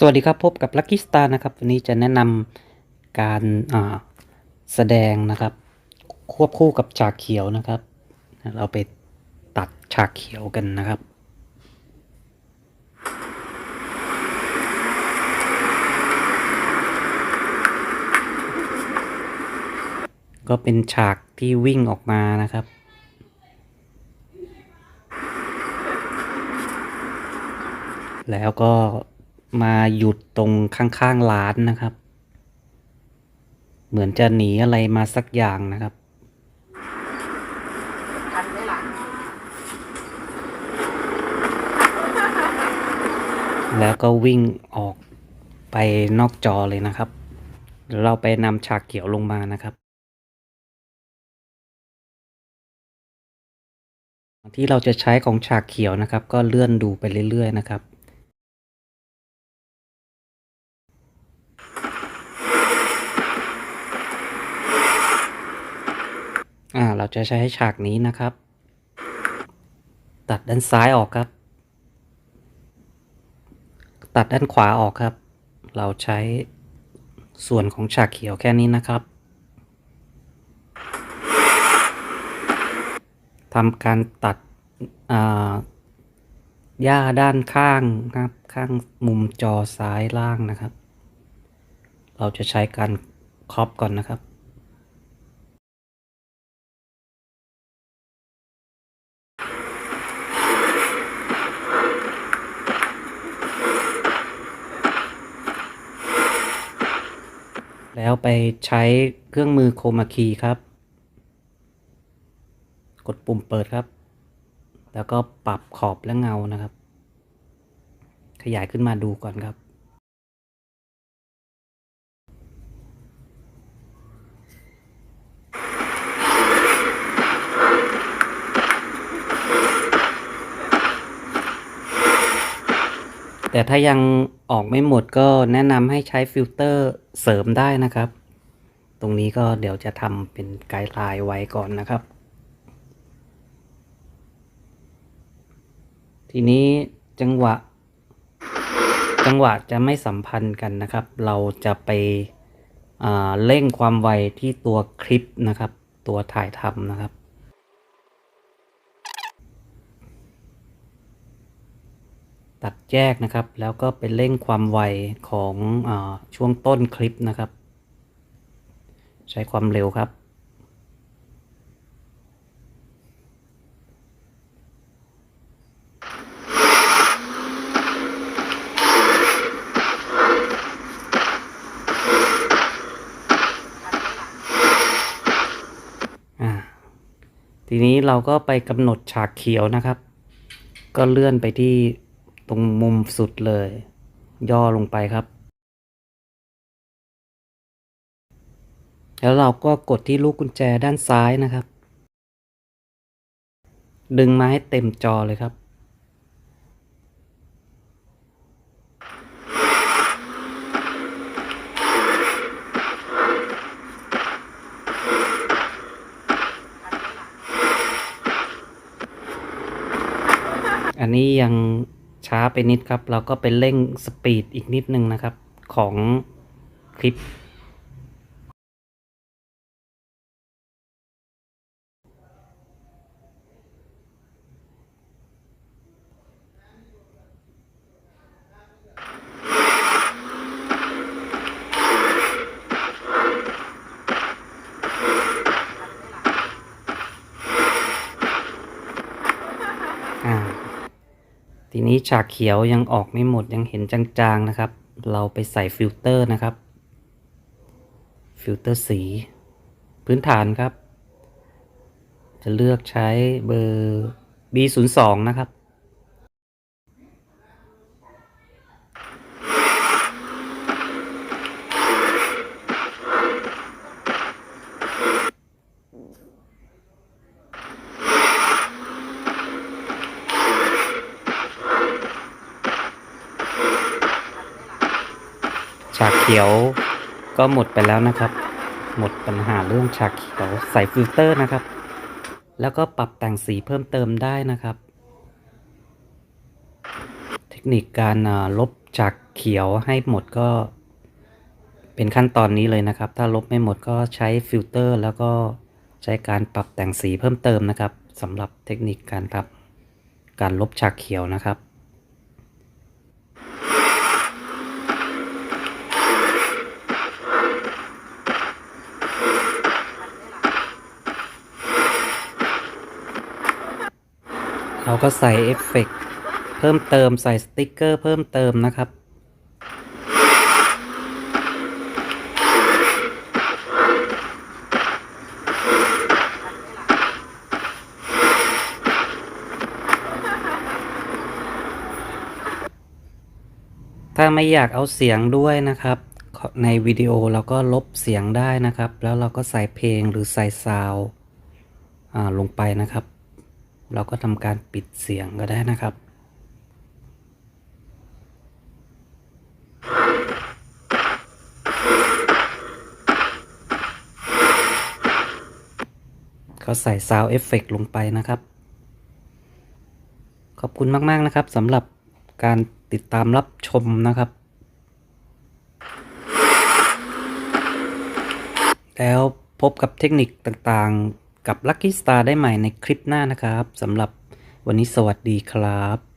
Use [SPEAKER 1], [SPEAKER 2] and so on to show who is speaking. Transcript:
[SPEAKER 1] สวัสดีครับพบกับลั c กี้สตาร์นะครับวันนี้จะแนะนำการาแสดงนะครับ ควบคู่กับฉากเขียวนะครับ เราไปตัดฉากเขียวกันนะครับก็เป็นฉากที่วิ่งออกมานะครับ แล้วก็ มาหยุดตรงข้างๆร้านนะครับ เหมือนจะหนีอะไรมาสักอย่างนะครับแล้วก็วิ่งออกไปนอกจอเลยนะครับ เราไปนำฉากเขียวลงมานะครับ ที่เราจะใช้ของฉากเขียวนะครับ ก็เลื่อนดูไปเรื่อยๆนะครับ อ่า เราจะใช้ฉากนี้นะครับ ตัดด้านซ้ายออกครับ ตัดด้านขวาออกครับ เราใช้ส่วนของฉากเขียวแค่นี้นะครับทำการตัดอ่าหญ้าด้านข้างนะครับ ข้างมุมจอซ้ายล่างนะครับ เราจะใช้การครอปก่อนนะครับ แล้วไปใช้เครื่องมือโคมาคีครับ กดปุ่มเปิดครับ แล้วก็ปรับขอบและเงานะครับ ขยายขึ้นมาดูก่อนครับ แต่ถ้ายังออกไม่หมดก็แนะนำให้ใช้ฟิลเตอร์เสริมได้นะครับ ตรงนี้ก็เดี๋ยวจะทำเป็นไกด์ไลน์ไว้ก่อนนะครับ ทีนี้จังหวะ จังหวะจะไม่สัมพันธ์กันนะครับ เราจะไปเร่งความไวที่ตัวคลิปนะครับ ตัวถ่ายทำนะครับ ตัดแยกนะครับ แล้วก็ไปเร่งความไวของอช่วงต้นคลิปนะครับ ใช้ความเร็วครับอ่าทีนี้เราก็ไปกำหนดฉากเขียวนะครับ ก็เลื่อนไปที่ ตรงมุมสุดเลย ย่อลงไปครับ แล้วเราก็กดที่ลูกกุญแจด้านซ้ายนะครับ ดึงมาให้เต็มจอเลยครับอันนี้ยัง ช้าไปนิดครับ เราก็ไปเร่งสปีดอีกนิดนึงนะครับ ของคลิป ทีนี้ฉากเขียวยังออกไม่หมดยังเห็นจางๆนะครับ เราไปใส่ฟิลเตอร์นะครับ ฟิลเตอร์สี พื้นฐานครับ จะเลือกใช้เบอร์ B02 นะครับ ฉากเขียวก็หมดไปแล้วนะครับ หมดปัญหาเรื่องฉากเขียวใส่ฟิลเตอร์นะครับ แล้วก็ปรับแต่งสีเพิ่มเติมได้นะครับ เทคนิคการลบจากเขียวให้หมดก็ เป็นขั้นตอนนี้เลยนะครับ ถ้าลบไม่หมดก็ใช้ฟิลเตอร์แล้วก็ใช้การปรับแต่งสีเพิ่มเติมนะครับสำหรับเทคนิคการทำการลบฉากเขียวนะครับ เราก็ใส่เอฟเฟกต์เพิ่มเติมใส่สติกเกอร์เพิ่มเติมนะครับถ้าไม่อยากเอาเสียงด้วยนะครับ ในวิดีโอเราก็ลบเสียงได้นะครับ แล้วเราก็ใส่เพลงหรือใส่ซาว์ลงไปนะครับ เราก็ทำการปิดเสียงก็ได้นะครับก็ใส่ซาวเอฟเฟกลงไปนะครับ ขอบคุณมาก ๆ นะครับสำหรับการติดตามรับชมนะครับ แล้วพบกับเทคนิคต่างๆ กับ Lucky Star ได้ใหม่ในคลิปหน้านะครับสำหรับวันนี้สวัสดีครับ